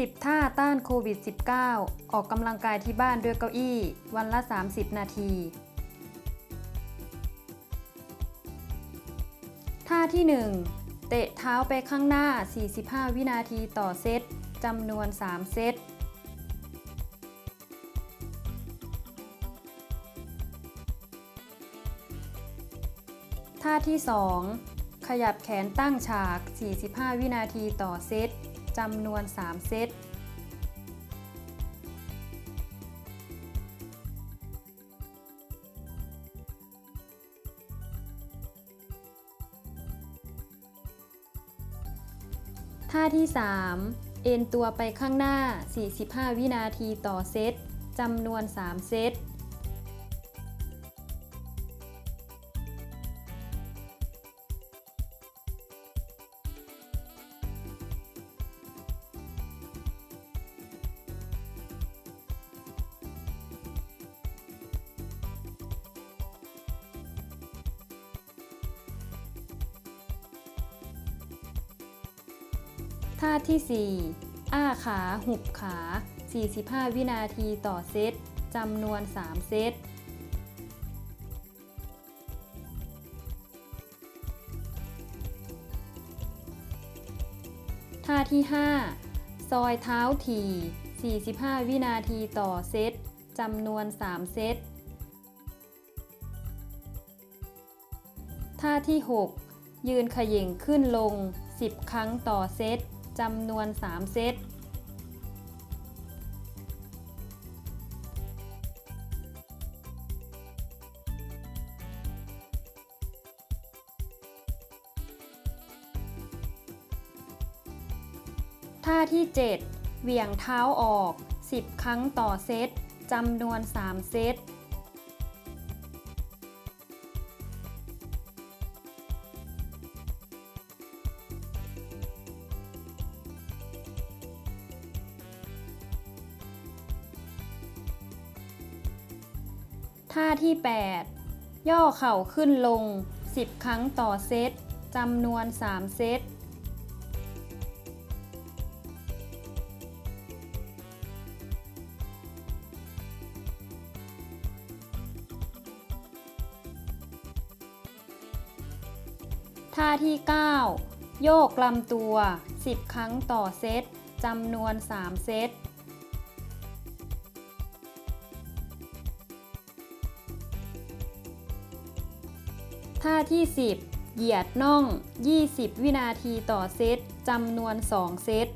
10 ท่าต้านโควิด -19 ออกกำลังกายที่บ้านด้วยเก้าอี้ วันละ 30 นาที ท่าที่ 1 เตะเท้าไปข้างหน้า 45 วินาทีต่อเซตจำนวน 3 เซต ท่าที่ 2 ขยับแขนตั้งฉาก 45 วินาทีต่อเซต จำนวน 3 เซต ท่าที่ 3 เอ็นตัวไปข้างหน้า 45 วินาทีต่อเซต จำนวน 3 เซต ท่าที่ 4 อ้าขา หุบขา 45 วินาทีต่อเซต จำนวน 3 เซตท่าที่ 5 ซอยเท้าถี่ 45 วินาทีต่อเซต จำนวน 3 เซต ท่าที่ 6 ยืนขย่งขึ้นลง 10 ครั้งต่อเซต จำนวน 3 เซต ท่าที่ 7 เหวี่ยงเท้าออก 10 ครั้งต่อเซต จำนวน 3 เซต ท่าที่ 8 ย่อเข่าขึ้นลง 10 ครั้งต่อเซตจำนวน 3 เซตท่าที่ 9 โยกลำตัว 10 ครั้งต่อเซตจำนวน 3 เซต ท่าที่ 10 เหยียดน่อง 20 วินาทีต่อเซตจำนวน 2 เซต